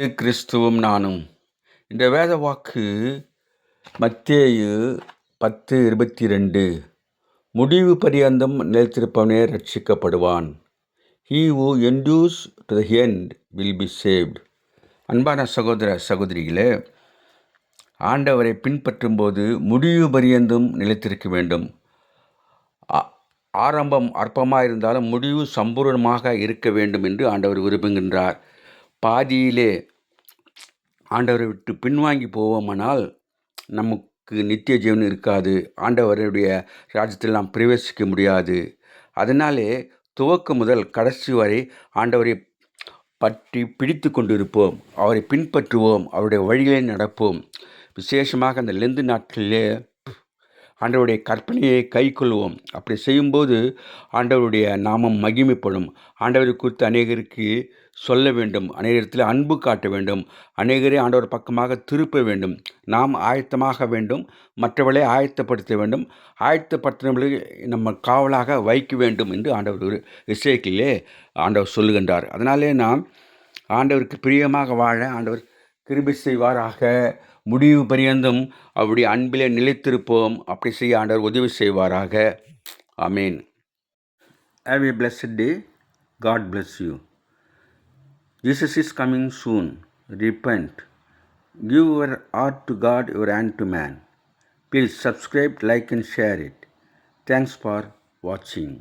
கிறிஸ்துவும் நானும். இந்த வேத வாக்கு மத்தேயு பத்து இருபத்தி ரெண்டு முடிவு பரியந்தம் நிலைத்திருப்பவனே ரட்சிக்கப்படுவான் he who endures to the end will be saved. அன்பான சகோதர சகோதரிகளே ஆண்டவரை பின்பற்றும்போது முடிவு பரியந்தும் நிலைத்திருக்க வேண்டும். ஆரம்பம் அற்பமாக இருந்தாலும் முடிவு சம்பூர்ணமாக இருக்க வேண்டும் என்று ஆண்டவர் விரும்புகின்றார். பாதியிலே ஆண்டவரை விட்டு பின்வாங்கி போவோமானால் நமக்கு நித்திய ஜீவன் இருக்காது. ஆண்டவருடைய ராஜ்யத்தில் நாம் பிரவேசிக்க முடியாது. அதனாலே துவக்கம் முதல் கடைசி வரை ஆண்டவரை பற்றி பிடித்து கொண்டிருப்போம். அவரை பின்பற்றுவோம். அவருடைய வழிகளை நடப்போம். விசேஷமாக அந்த லெந்து நாட்களிலே ஆண்டவருடைய கற்பனையை கைக்கொள்வோம். அப்படி செய்யும்போது ஆண்டவருடைய நாமம் மகிமைப்படும். ஆண்டவரை குறித்து அநேகருக்கு சொல்ல வேண்டும். அநேகத்தில் அன்பு காட்ட வேண்டும். அநேகரை ஆண்டவர் பக்கமாக திருப்ப வேண்டும். நாம் ஆயத்தமாக வேண்டும். மற்றவர்களை ஆயத்தப்படுத்த வேண்டும். ஆயத்தப்படுத்தினவர்களை நம்ம காவலாக வைக்க வேண்டும் என்று ஆண்டவர் ஒரு இசைக்கிலே ஆண்டவர் சொல்லுகின்றார். அதனாலே நாம் ஆண்டவருக்கு பிரியமாக வாழ ஆண்டவர் கிருபி செய்வாராக முடிவு பரியந்தும் அவருடைய அன்பிலே நிலைத்திருப்போம் அப்படி செய்ய ஆண்டவர் உதவி செய்வாராக Ameen have a blessed day God bless you Jesus is coming soon repent give your heart to God your hand to man please subscribe like and share it thanks for வாட்சிங்